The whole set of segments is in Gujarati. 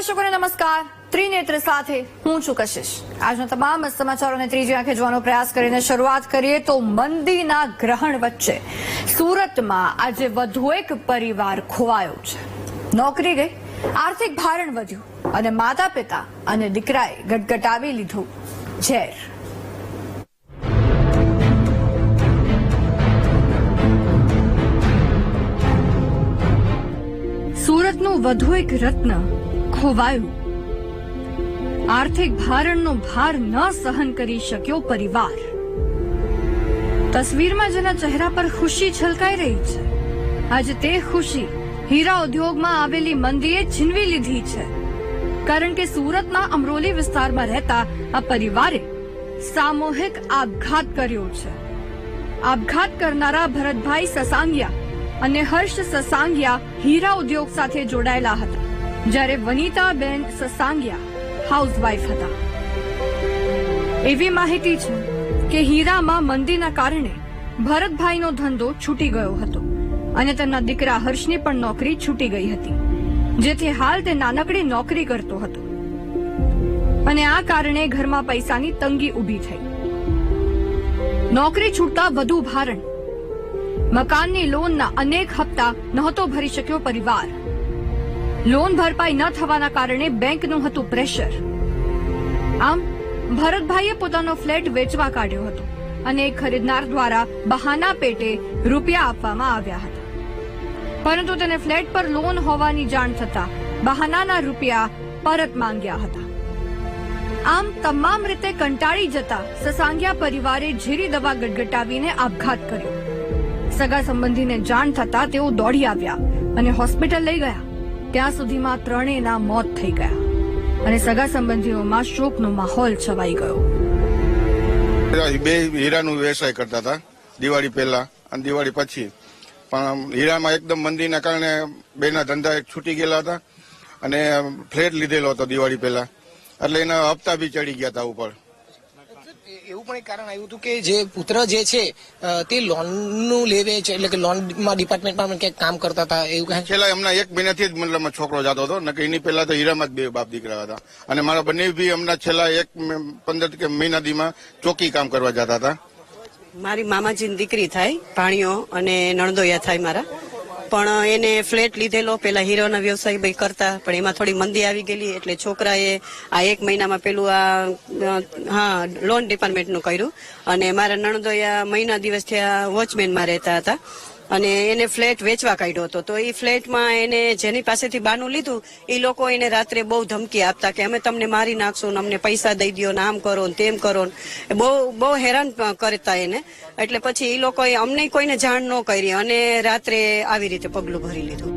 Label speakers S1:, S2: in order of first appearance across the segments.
S1: દર્શકોને નમસ્કાર. ત્રિનેત્ર સાથે હું છું કશિશ. આજના તમામ સમાચારોને ત્રીજી આંખે જોવાનો પ્રયાસ કરીને શરૂઆત કરીએ તો મંદીના ગ્રહણ વચ્ચે સુરતમાં આજે વધુ એક પરિવાર ખોવાયો છે. નોકરી ગઈ, આર્થિક ભારણ વધ્યું અને માતા પિતા અને દીકરાએ ગટગટાવી લીધું ઝેર. સુરતનું વધુ એક રત્ન ખોવાયું આર્થિક ભારણનો ભાર ન સહન કરી શક્યો પરિવાર. તસવીરમાં જેના ચહેરા પર ખુશી છલકાઈ રહી છે. આજે તે ખુશી હીરા ઉદ્યોગમાં આવેલી મંદીએ છીનવી લીધી છે. કારણ કે સુરતના અમરોલી વિસ્તારમાં રહેતા આ પરિવારે સામૂહિક આપઘાત કર્યો છે. આપઘાત કરનારા ભરતભાઈ સસાંગિયા અને હર્ષ સસાંગિયા હીરા ઉદ્યોગ સાથે જોડાયેલા હતા. જ્યારે વનિતાબેન સસાંગિયા હાઉસવાઇફ હતા. એવી માહિતી છે કે હીરામાં મંદીના કારણે ભરતભાઈનો ધંધો છૂટી ગયો હતો અને તેમના દીકરા હર્ષની પણ નોકરી છૂટી ગઈ હતી, જેથી હાલ તે નાનકડી નોકરી કરતો હતો. અને આ કારણે ઘરમાં પૈસાની તંગી ઊભી થઈ. નોકરી છૂટતા વધુ ભારણ. મકાનની લોનના અનેક હપ્તા નહોતો ભરી શક્યો પરિવાર. લોન ભરપાઈ ન થવાના કારણે બેંકનું હતું પ્રેશર. આમ, ભરતભાઈએ પોતાનો ફ્લેટ વેચવા કાઢ્યો હતો અને ખરીદનાર દ્વારા બહાના પેટે રૂપિયા આપવામાં આવ્યા હતા. પરંતુ તેને ફ્લેટ પર લોન હોવાની જાણ થતા બહાનાના રૂપિયા પરત માંગ્યા હતા. આમ, તમામ રીતે કંટાળી જતા સસાંગિયા પરિવારે ઝીરી દવા ગટગટાવીને આપઘાત કર્યો. સગા સંબંધીને જાણ થતા તેઓ દોડી આવ્યા અને હોસ્પિટલ લઈ ગયા. ત્યાં સુધીમાં ત્રણેયના મોત થઈ ગયા અને સગા સંબંધીઓમાં શોકનો માહોલ છવાઈ ગયો.
S2: બે હીરાનું વ્યવસાય કરતા હતા, દિવાળી પહેલા અને દિવાળી પછી. પણ હીરામાં એકદમ મંદીના કારણે બેના ધંધા એક છૂટી ગયેલા હતા અને ફ્લેટ લીધેલો હતો દિવાળી પહેલા. એટલે એના હપ્તા બી ચડી ગયા હતા ઉપર.
S3: પણ એક કારણ આવ્યું હતું કે જે પુત્ર જે છે તે લોનનું લેવે છે. એટલે કે લોનમાં ડિપાર્ટમેન્ટમાં પણ ક્યાંક કામ કરતા હતા એવું કહે
S2: છેલ્લા હમણાં એક મહિનાથી જ મતલબ છોકરો જતો હતો. નકે એની પહેલા તો હીરામાં જ બે બાપ દીકરા હતા. અને મારા બંને બી હમણાં છેલ્લા એક મ- પંદર કે મહિના દીમાં ચોકી કામ કરવા જતા હતા.
S4: મારી મામાજીની દીકરી થાય ભાણીઓ અને નણદોયા થાય મારા. પણ એને ફ્લેટ લીધેલો. પેલા હીરોના વ્યવસાય ભાઈ કરતા, પણ એમાં થોડી મંદી આવી ગયેલી એટલે છોકરાએ આ એક મહિનામાં પેલું આ હા લોન ડિપાર્ટમેન્ટનું કર્યું. અને મારા નણદોયા મહિના દિવસ થયા વોચમેનમાં રહેતા હતા. અને એને ફ્લેટ વેચવા કાઢ્યો હતો. તો એ ફ્લેટમાં એને જેની પાસેથી બાનું લીધું, એ લોકો એને રાત્રે બહુ ધમકી આપતા કે અમે તમને મારી નાખશું ને અમને પૈસા દઈ દો ને આમ કરો ને તેમ કરો ને. બહુ બહુ હેરાન કરતા એને. એટલે પછી એ લોકોએ અમને કોઈને જાણ ન કરી અને રાત્રે આવી રીતે પગલું ભરી લીધું.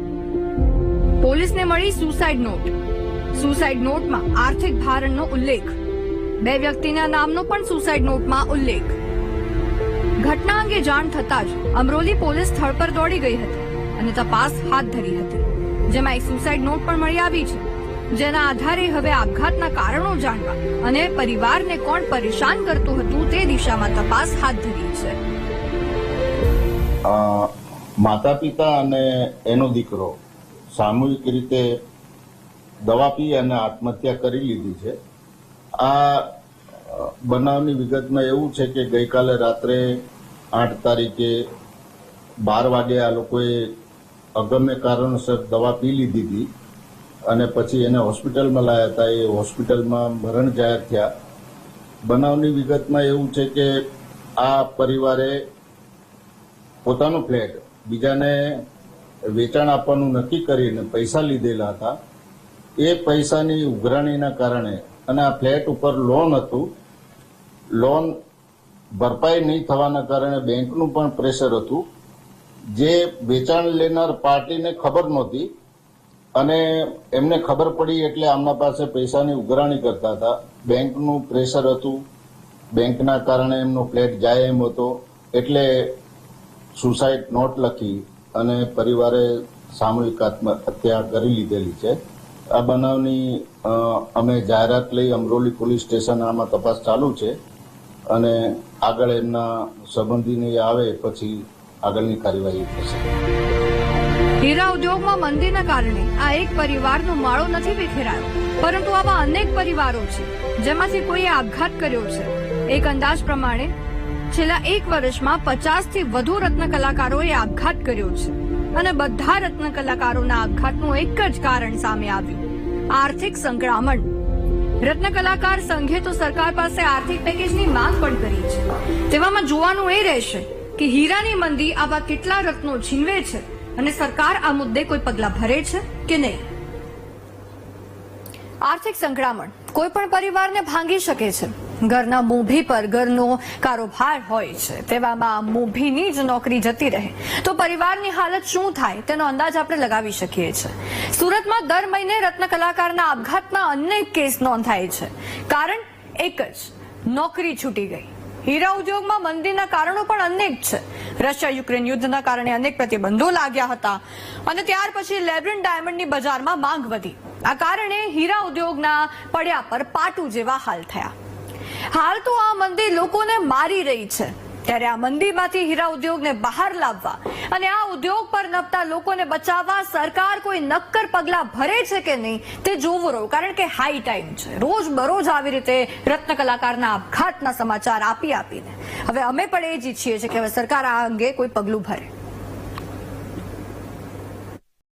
S1: પોલીસને મળી સુસાઇડ નોટ. સુસાઇડ નોટમાં આર્થિક ભારણનો ઉલ્લેખ. બે વ્યક્તિના નામનો પણ સુસાઇડ નોટમાં ઉલ્લેખ. ઘટના અંગે જાણ થતાં જ અમરોલી પોલીસ સ્થળ પર દોડી ગઈ હતી અને તપાસ હાથ ધરી હતી, જેમાં એક સુસાઇડ નોટ પણ મળી આવી છે. જેના આધારે હવે આપઘાતના કારણો જાણવા અને પરિવારને કોણ પરેશાન કરતું હતું તે દિશામાં તપાસ હાથ ધરી છે.
S5: માતા પિતા અને એનો દીકરો સામૂહિક રીતે દવા પી અને આત્મહત્યા કરી લીધી છે. આ બનાવની વિગતમાં એવું છે કે ગઈકાલે રાત્રે આઠ તારીખે બાર વાગે આ લોકોએ અગમ્ય કારણોસર દવા પી લીધી હતી અને પછી એને હોસ્પિટલમાં લાયા હતા. એ હોસ્પિટલમાં મરણ જાહેર થયા. બનાવની વિગતમાં એવું છે કે આ પરિવારે પોતાનો ફ્લેટ બીજાને વેચાણ આપવાનું નક્કી કરીને પૈસા લીધેલા હતા. એ પૈસાની ઉઘરાણીના કારણે અને આ ફ્લેટ ઉપર લોન હતું લોન ભરપાઈ નહીં થવાના કારણે બેંકનું પણ પ્રેશર હતું. જે વેચાણ લેનાર પાર્ટીને ખબર નહોતી અને એમને ખબર પડી એટલે આમના પાસે પૈસાની ઉઘરાણી કરતા હતા. બેંકનું પ્રેશર હતું. બેંકના કારણે એમનો ફ્લેટ જાય એમ હતો. એટલે સુસાઇડ નોટ લખી અને પરિવારે સામૂહિક આત્મહત્યા કરી લીધેલી છે. આ બનાવની અમે જાહેરાત લઈ અમરોલી પોલીસ સ્ટેશન આમાં તપાસ ચાલુ છે. અને આગળ એમના સંબંધીને આવે, પછી આગળની કાર્યવાહી થશે.
S1: હીરા ઉદ્યોગમાં મંદીના કારણે આ એક પરિવારનો માળો નથી વિખેરાયો, પરંતુ આવા અનેક પરિવારો છે, જેમાંથી કોઈએ આપઘાત કર્યો છે. એક અંદાજ પ્રમાણે, છેલ્લા એક વર્ષમાં પચાસથી વધુ રત્ન કલાકારોએ આપઘાત કર્યો છે, અને બધા રત્ન કલાકારોના આપઘાતનું એક જ કારણ સામે આવ્યું, આર્થિક સંકળામણ રત્ન કલાકાર સંઘે તો સરકાર પાસે આર્થિક પેકેજની માંગ પણ કરી છે. તેવામાં જોવાનું એ રહેશે કે હીરાની મંદી આવા કેટલા રત્નો છીનવે છે અને સરકાર આ મુદ્દે કોઈ પગલાં ભરે છે કે નહીં? આર્થિક સંકળામણ કોઈ પણ પરિવારને ભાંગી શકે છે. ઘરના મોભી પર ઘરનો કારોબાર હોય છે. તેવામાં મોભીની જ નોકરી જતી રહે. તો પરિવારની હાલત શું થાય તેનો અંદાજ આપણે લગાવી શકીએ છીએ. સુરતમાં દર મહિને રત્ન કલાકારના આપઘાતના અનેક કેસ નોંધાય છે. કારણ એક જ, નોકરી છૂટી ગઈ. હીરા ઉદ્યોગમાં મંદીના કારણો પણ અનેક છે. રશિયા યુક્રેન યુદ્ધના કારણે અનેક પ્રતિબંધો લાગ્યા હતા. અને ત્યાર પછી લેબ્રિન ડાયમંડની બજારમાં માંગ વધી. આ કારણે હીરા ઉદ્યોગના પડ્યા પર પાટુ જેવા હાલ થયા. હાલ તો આ મંદી લોકોને મારી રહી છે. ત્યારે આ મંદીમાંથી હીરા ઉદ્યોગને બહાર લાવવા અને આ ઉદ્યોગ પર નપતા લોકોને બચાવવા સરકાર કોઈ નક્કર પગલા ભરે છે કે નહીં તે જોવું રહ્યું. કારણ કે હાઈ ટાઈમ છે. રોજ બરોજ આવી રીતે રત્ન કલાકારના આપઘાતના સમાચાર આપી આપીને. હવે અમે પણ એ જ ઈચ્છીએ છીએ કે હવે સરકાર આ અંગે કોઈ પગલું ભરે.